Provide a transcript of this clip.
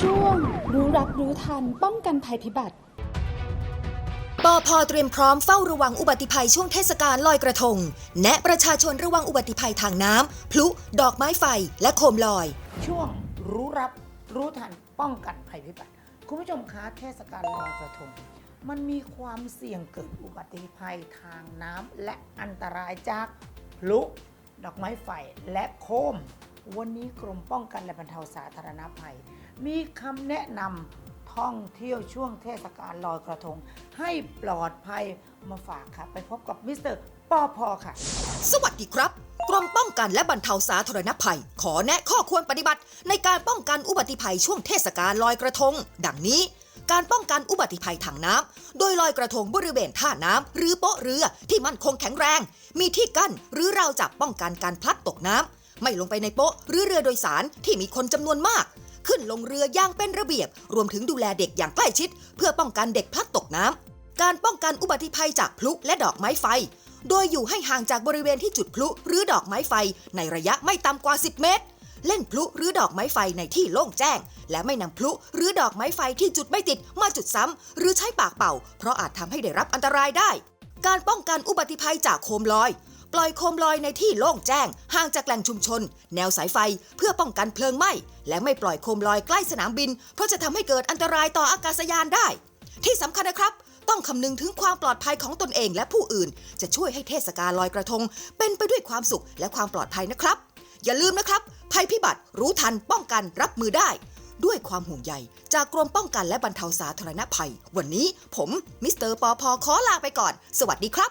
ช่วง รู้รับรู้ทัน ป้องกันภัยพิบัติปอพเตรียมพร้อมเฝ้าระวังอุบัติภัยช่วงเทศกาลลอยกระทง แนะประชาชนระวังอุบัติภัยทางน้ำพลุ ดอกไม้ไฟ และโคมลอย ช่วงรู้รับรู้ทันป้องกันภัยพิบัติ คุณผู้ชมคะเทศกาลลอยกระทง มันมีความเสี่ยงเกิดอุบัติภัยทางน้ำและอันตรายจากพลุ ดอกไม้ไฟและโคม วันนี้กรมป้องกันและบรรเทาสาธารณภัย มีคำแนะนำท่องเที่ยวช่วงเทศกาลลอยกระทง ให้ปลอดภัยมาฝากค่ะ ไปพบกับมิสเตอร์ปอพอค่ะ สวัสดีครับ กรมป้องกันและบรรเทาสาธารณภัย ขอแนะข้อควรปฏิบัติ ในการป้องกันอุบัติภัยช่วงเทศกาลลอยกระทง ดังนี้การป้องกันอุบัติภัยทางน้ำ โดยลอยกระทงบริเวณท่าน้ำ หรือโป๊ะเรือที่มั่นคงแข็งแรง มีที่กั้นหรือราวจับป้องกันการพลัดตกน้ำ ไม่ลงไปในโป๊ะหรือเรือโดยสารที่มีคนจำนวนมาก ขึ้นลงเรืออย่างเป็นระเบียบ รวมถึงดูแลเด็กอย่างใกล้ชิด เพื่อป้องกันเด็กพลัดตกน้ำการป้องกันอุบัติภัยจากพลุและดอกไม้ไฟ โดยอยู่ให้ห่างจากบริเวณที่จุดพลุหรือดอกไม้ไฟ ในระยะไม่ต่ำกว่า 10 เมตร เล่นพลุหรือดอกไม้ไฟในที่โล่งแจ้ง และไม่นำพลุหรือดอกไม้ไฟที่จุดไม่ติดมาจุดซ้ำหรือใช้ปากเป่า เพราะอาจทำให้ได้รับอันตรายได้ การป้องกันอุบัติภัยจากโคมลอย ล่อยโคมลอยในที่โล่งแจ้ง ห่างจากแหล่งชุมชน แนวสายไฟเพื่อป้องกันเพลิงไหม้ และไม่ปล่อยโคมลอยใกล้สนามบิน เพราะจะทำให้เกิดอันตรายต่ออากาศยานได้ ที่สำคัญนะครับ ต้องคำนึงถึงความปลอดภัยของตนเองและผู้อื่น จะช่วยให้เทศกาลลอยกระทง เป็นไปด้วยความสุขและความปลอดภัยนะครับ อย่าลืมนะครับ ภัยพิบัติรู้ทันป้องกันรับมือได้ ด้วยความห่วงใยจากกรมป้องกันและบรรเทาสาธารณภัย วันนี้ผมมิสเตอร์ปอพอขอลาไปก่อน สวัสดีครับ